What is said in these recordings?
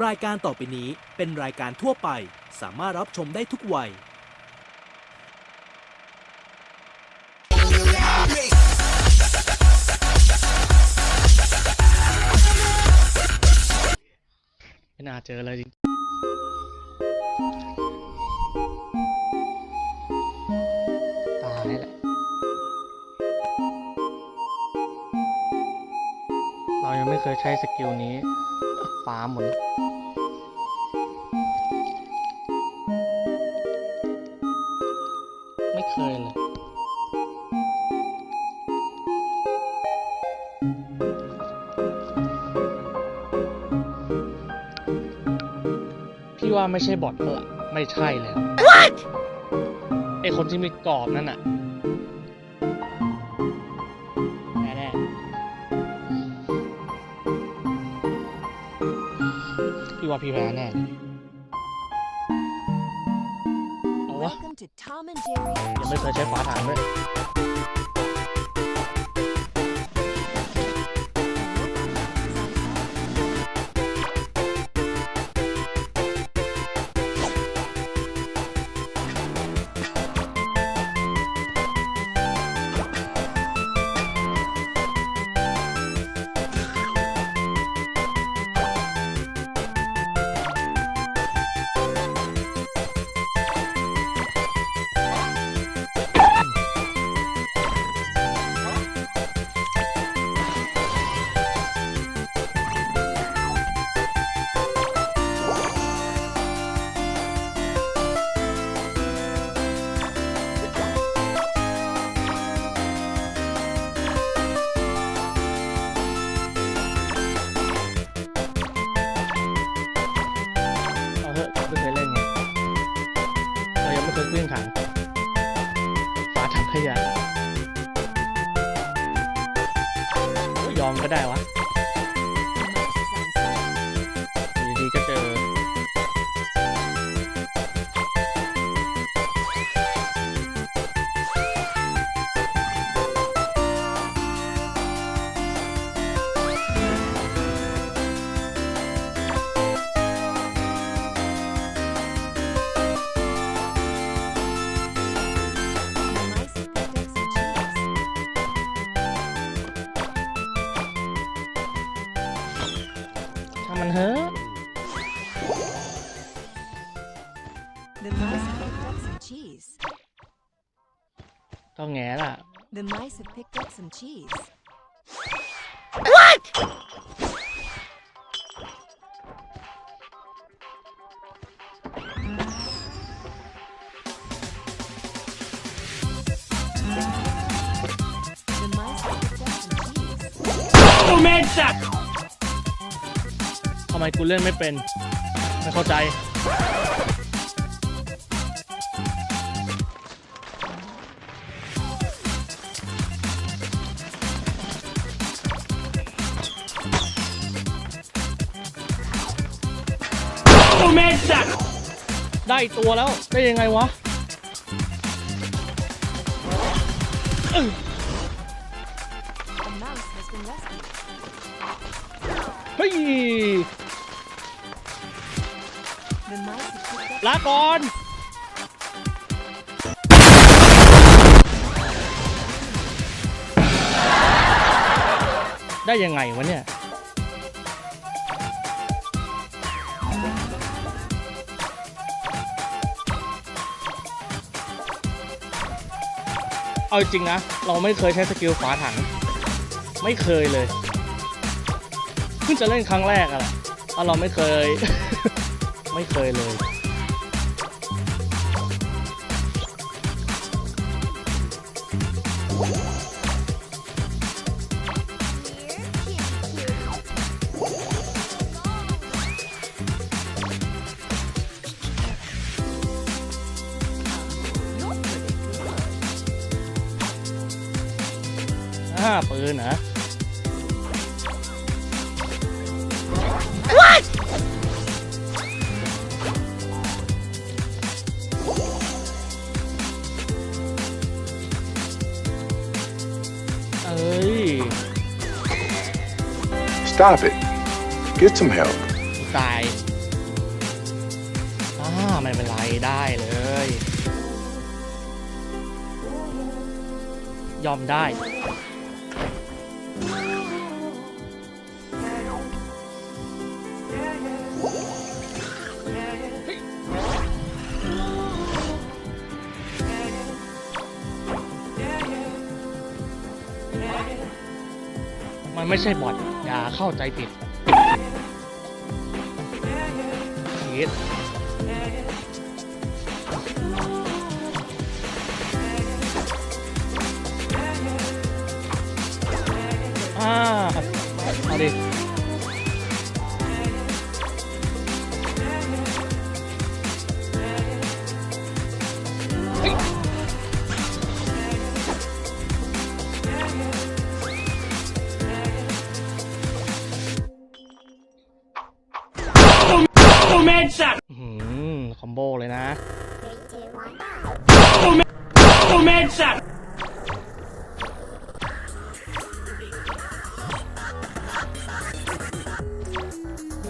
รายการต่อไปนี้เป็นรายการทั่วไป สามารถรับชมได้ทุกวัย ไม่น่าเจอเลยจริง ตายแหละเรายังไม่เคยใช้สกิลนี้ ฟาร์มหมดเลยไม่เคยเลยพี่ว่าไม่ใช่บอทแล้วล่ะไม่ใช่แล้ว What ไอคนที่มีกรอบนั่นน่ะ ว่าพี่แพ้แน่เลยเอาวะ Welcome to Tom and Jerry. ยังไม่เคยใช้ฝาถังเลย ได้วะ มันเฮ้อะ The mice have picked up some cheese. ต้องแง่ล่ะ The mice have picked up some cheese. The ไมกูเล่นไม่เป็น ไม่เข้าใจกูเมจัดได้ตัวแล้ว ได้ยังไงวะเอ้ย A mouse has been rescued. เฮ้ย ลาก่อนได้ยังไงวะเนี่ย เอาจริงนะ เราไม่เคยใช้สกิลฝาถัง ไม่เคยเลย เพิ่งจะเล่นครั้งแรกอะเราไม่เคย ไม่เคยเลย อ่าปืนนะ Stop it. Get some help. ตายอ่าไม่เป็นไรได้เลย ยอมได้ มันไม่ใช่บอท เข้าใจผิดชีสอ่าเอาดิ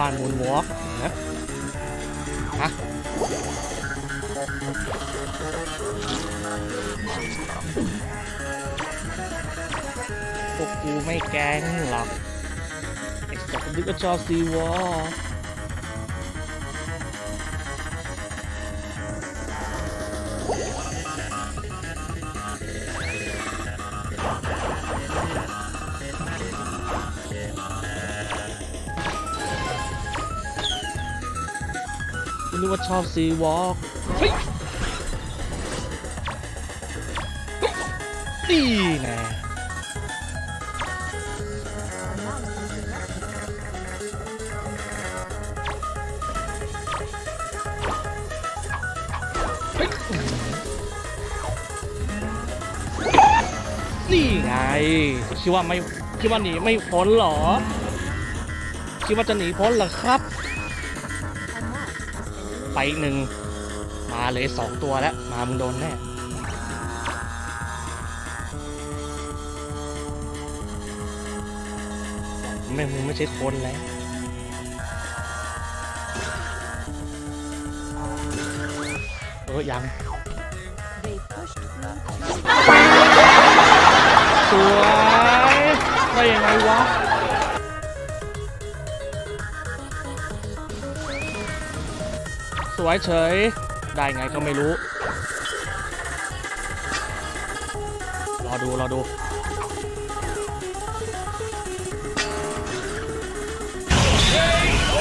บ้านมูนวอล์กนะฮะพวกกูไม่แกงหรอกไอ้สัตว์ดิบก็ชอบซีวอล ว่าชอบซีวอล์กเฮ้ยนี่แน่เฮ้ยนี่ไง คิดว่าไม่ คิดว่าหนีไม่พ้นเหรอ คิดว่าจะหนีพ้นเหรอครับ ไปอีกหนึ่งมาเลยสองตัวแล้ว มามึงโดนแน่ไม่มึงไม่ใช่คนแล้วเออยังสวยได้ยังไงวะ สวยเฉย ได้ไงก็ไม่รู้ รอดู รอดู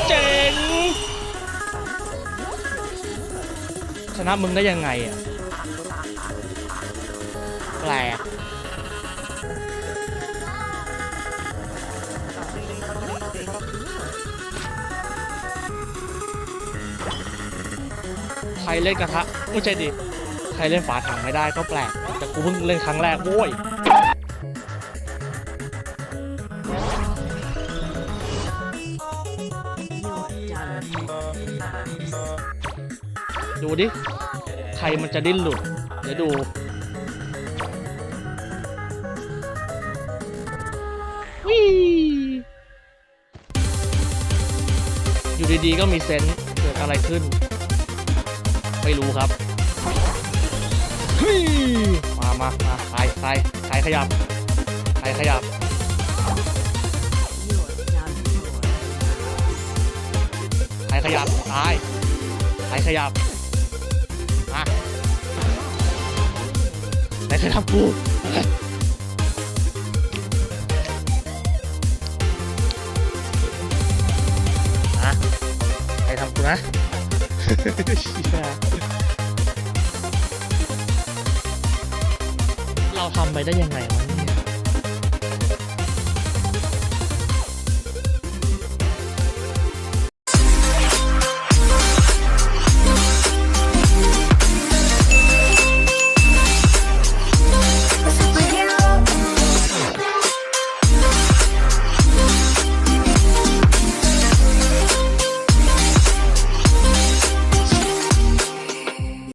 เจ๋ง ชนะมึงได้ยังไงอะ แปลก รเล่นกระทะไม่ใช่ดิ ใครเล่นฝาถังไม่ได้ก็แปลก แต่กูเพิ่งเล่นครั้งแรกโว้ยดูดิ ใครมันจะดิ้นหลุด เดี๋ยวดู วิอยู่ดีๆก็มีเซนส์เกิดอะไรขึ้น ไม่รู้ครับฮ้ยมามามาใครใครใครขยับใครขยับใครขยับตายใครขยับมาใครขยับกูนะใครทำกูนะำไปได้ยังไงวะ